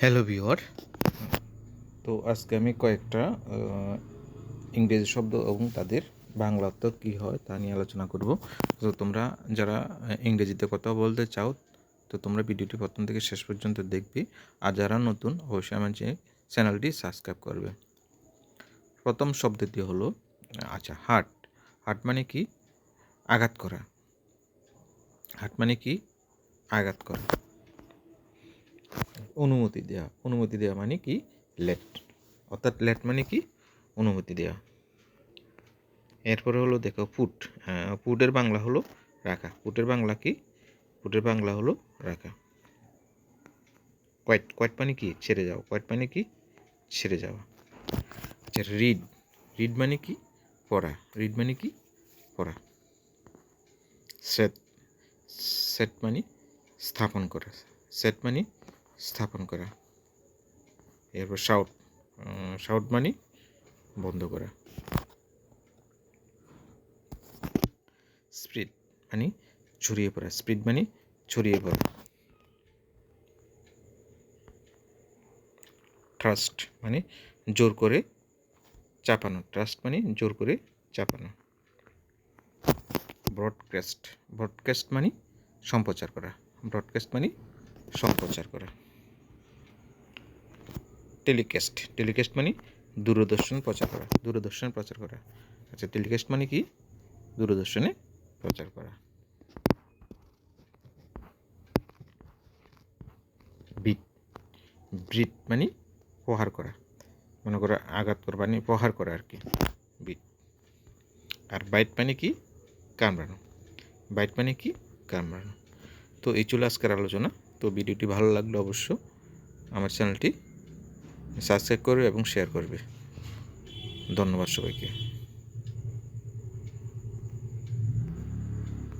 Hello viewer তো আজকে আমি কয়েকটা ইংরেজি শব্দ এবং তাদের বাংলা অর্থ কী হয় তা নিয়ে আলোচনা করব। তো তোমরা যারা ইংরেজিতে কথা বলতে চাও, তো তোমরা ভিডিওটি প্রথম থেকে শেষ পর্যন্ত দেখবে। আর যারা নতুন, অবশ্যই আমার যে চ্যানেলটি সাবস্ক্রাইব করবে। প্রথম শব্দটি হলো আচ্ছা হার্ট হার্ট মানে কি? আঘাত করা। হার্ট মানে কি? আঘাত করা। অনুমতি দেওয়া অনুমতি দেওয়া মানে কি? লেট অর্থাৎ লেট মানে কি? অনুমতি দেওয়া এরপরে হলো দেখো ফুট ফুটের বাংলা হলো রাখা। ফুটের বাংলা কি? ফুটের বাংলা হলো রাখা। কোয়াইট কোয়াইট মানে কি? ছেড়ে যাওয়া। কোয়াইট মানে কি? ছেড়ে যাওয়া। আচ্ছা রিড রিড মানে কি? পড়া। রিড মানে কি? পড়া। সেট সেট মানে স্থাপন করা। সেট মানে স্থাপন করা। এরপর শাউট শাউট মানে বন্ধ করা। স্প্রিড মানে ছড়িয়ে পড়া স্প্রিড মানে ছড়িয়ে পড়া। ট্রাস্ট মানে জোর করে চাপানো ট্রাস্ট মানে জোর করে চাপানো। ব্রডকাস্ট ব্রডকাস্ট মানে সম্প্রচার করা ব্রডকাস্ট মানে সম্প্রচার করা। টেলিকাস্ট। টেলিকাস্ট মানে দূরদর্শন প্রচার করা। দূরদর্শন প্রচার করা। আচ্ছা টেলিকাস্ট মানে কি? দূরদর্শনে প্রচার করা। বিট। ব্রিট মানে প্রহার করা। মনে করো আঘাত করা মানে প্রহার করা আর কি। বিট। আর বাইট মানে কি? কামড়ানো। বাইট মানে কি? কামড়ানো। তো এই চলে আজকের আলোচনা। তো ভিডিওটি ভালো লাগলে অবশ্য। আমার চ্যানেলটি সাবস্ক্রাইব করবে এবং শেয়ার করবে। ধন্যবাদ সবাইকে।